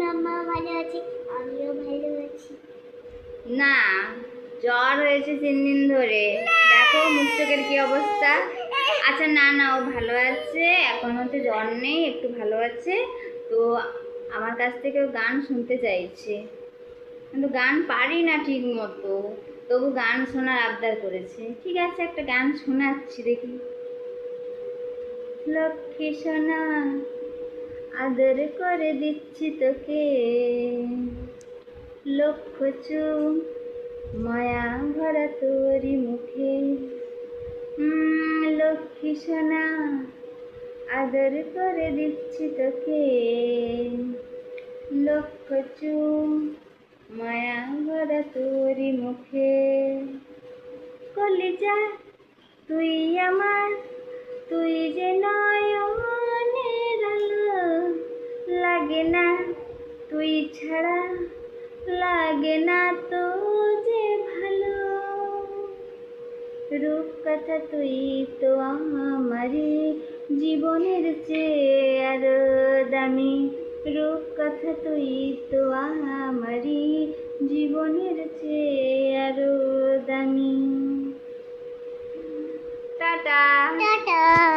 মামা ভালো আছে। আমিও ভালো আছি। না জ্বর হয়েছে তিন দিন ধরে দেখো মুখ চোখের কি অবস্থা। আচ্ছা না না ও ভালো আছে। এখন হচ্ছে জ্বর নেই একটু ভালো আছে। তো আমার কাছ থেকে ও গান শুনতে চাইছে। কিন্তু গান পারি না ঠিক মতো। তবু গান শোনার আবদার করেছে। ঠিক আছে একটা গান শোনাচ্ছি দেখি। লক্ষ্মী সোনা আদর করে দিচ্ছি তোকে। লক্ষ চুপ মায়া ভরা তোরি মুখে। লক্ষ্মী সোনা, আদর করে দিচ্ছি তোকে। লক্ষ চুপ মায়া ভরা তোরি মুখে। কলিজা, তুই আমার তুই ছাড়া লাগে না তো যে ভালো। রূপকথা তুই তো আমারি জীবনের চেয়ে আর দামি। রূপকথা তুই তো আমারি জীবনের চেয়ে আর দামি। টাটা। টাটা।